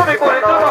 过来！过来！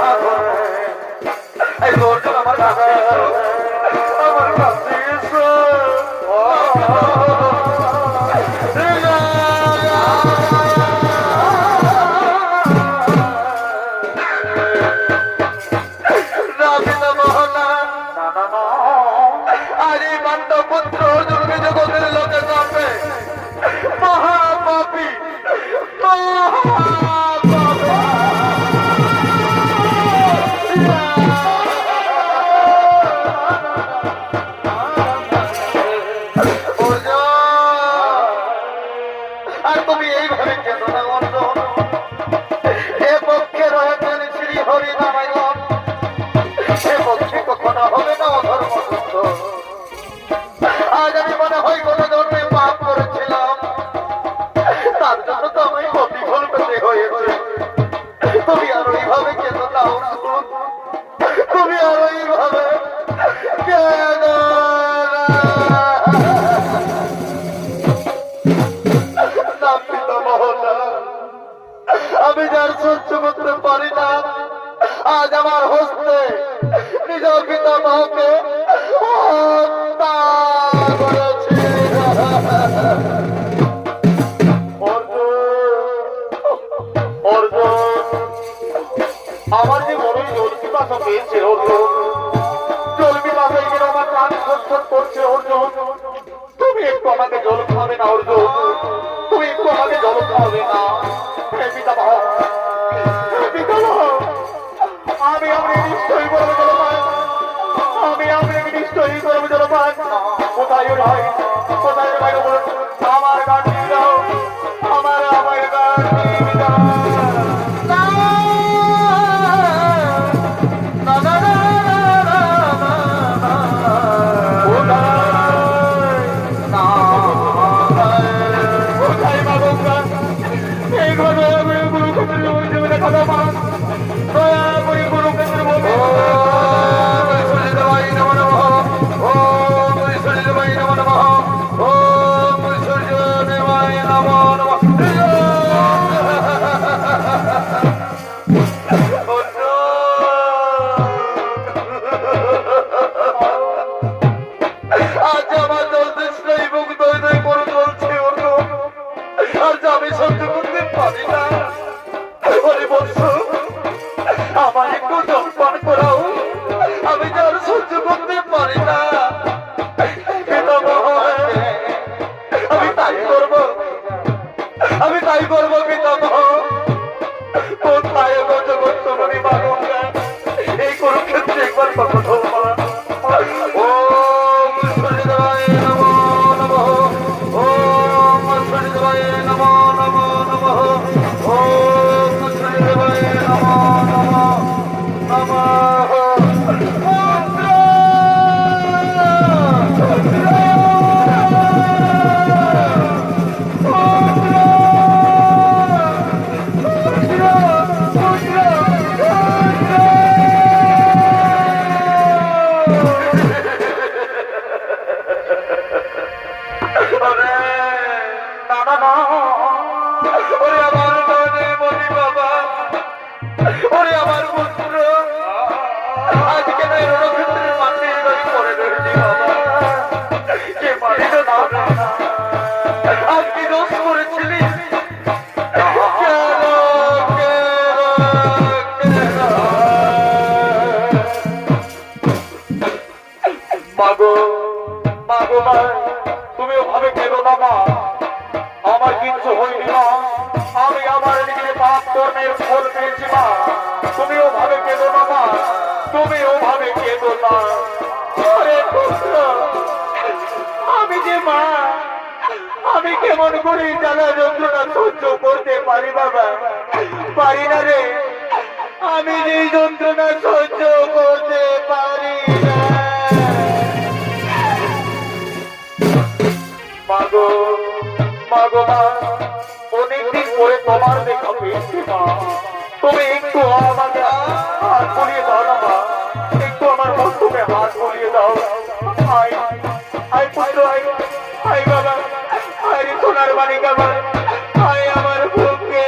আমার যে বড় জল পিপাসা পেয়েছে অর্জুন জল পিপাসায় যেন আমার প্রাণ খোঁজ করছে অর্জুন। তুমি একটু আমাকে জল খাবে না অর্জুন, তুমি একটু আমাকে জল খাবে না। হে পিতা মহ পিতা মহ, আমি আপনি নিশ্চয়ই করব জল আমি আপনাকে নিশ্চয়ই ভাই, কোথায় ভাই বলুন আমার গান আমার আমার গান কোথায় বলব পিতামহ কোথায় গত গত মনি এই কুরুক্ষেত্রে একবার কত কেমন করে জানা যন্ত্রণা সহ্য করতে পারি বাবা। পারি না রে। আমি যে যন্ত্রণা সহ্য করতে পারি মাগো মাগো মা, অনেকদিন পরে তোমার দেখা পেয়েছি মা। তুমি একটু আমাকে আর করিয়ে দাও। সোনার বালিকা হয় আমার বুকে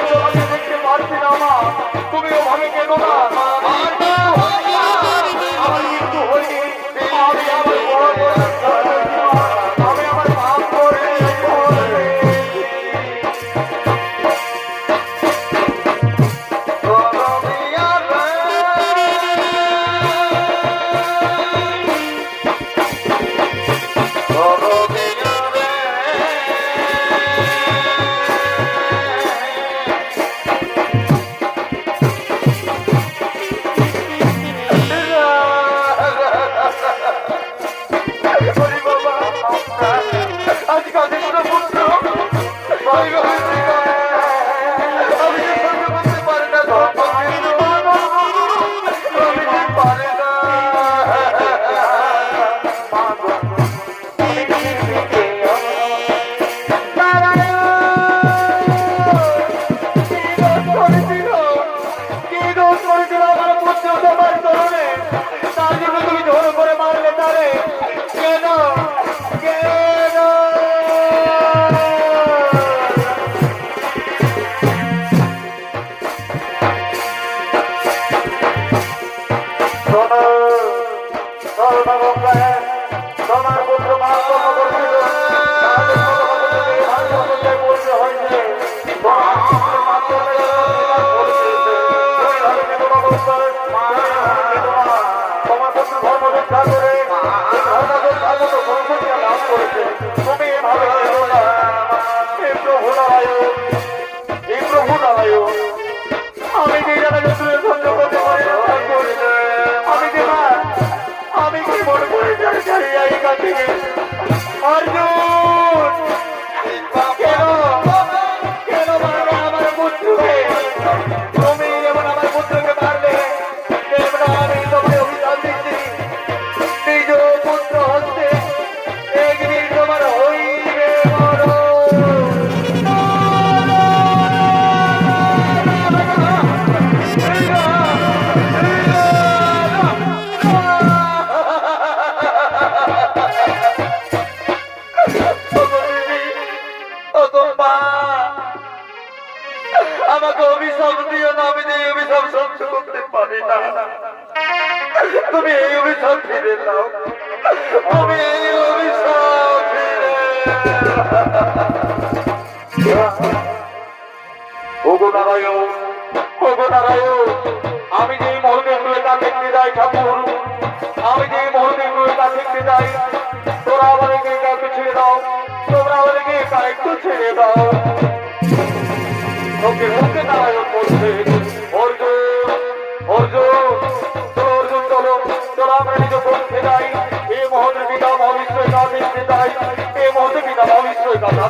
আমাকে অভিশাপ দিও না, আমি যে অভিশাপ সহ্য করতে পারি না। তুমি এই অভিশাপ ফিরে দাও তুমি এই অভিশাপ আমি যে মহিলা আমি যে দেখতে যাই ছেড়ে দাও ওকে মুখে নারায়ণ বলছে অর্জুন অর্জুন চলো অর্জুন চলো চলো আমরা নিজ পক্ষে যাই এই মহতের পিতা মহাবিশ্বই কা দেখতে চাই এই মহতের পিতা মহাবিশ্বই না না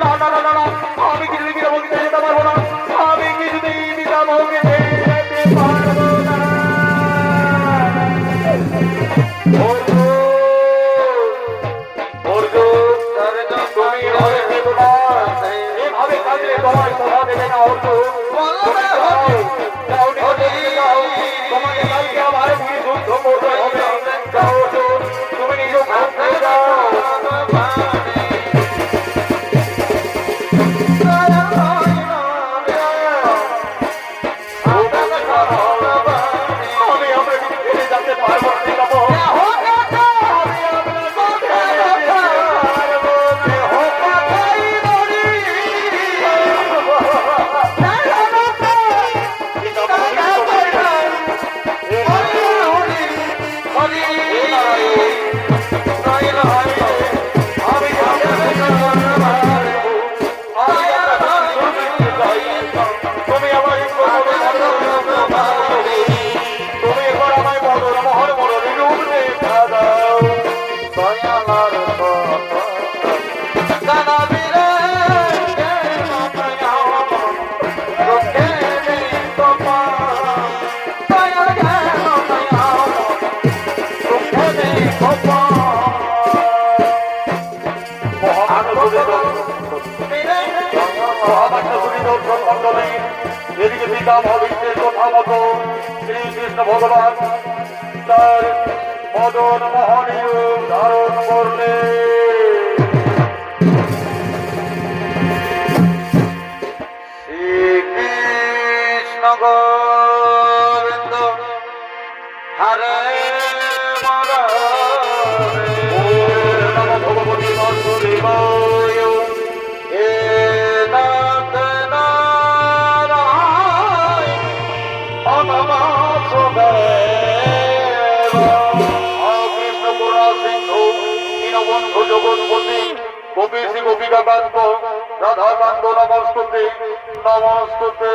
না না না না না আমি কিছুতেই পিতা মহকে যেতে পারব না পিতা ভবিষ্যের কথা মতো শ্রীকৃষ্ণ ভগবান তার মদন মোহনীয় ধারণ করলে দীনবন্ধু জগৎপতি গোপী শ্রী গোপিকা কান্ত রাধাকান্ত নমস্তুতে নমস্তুতে।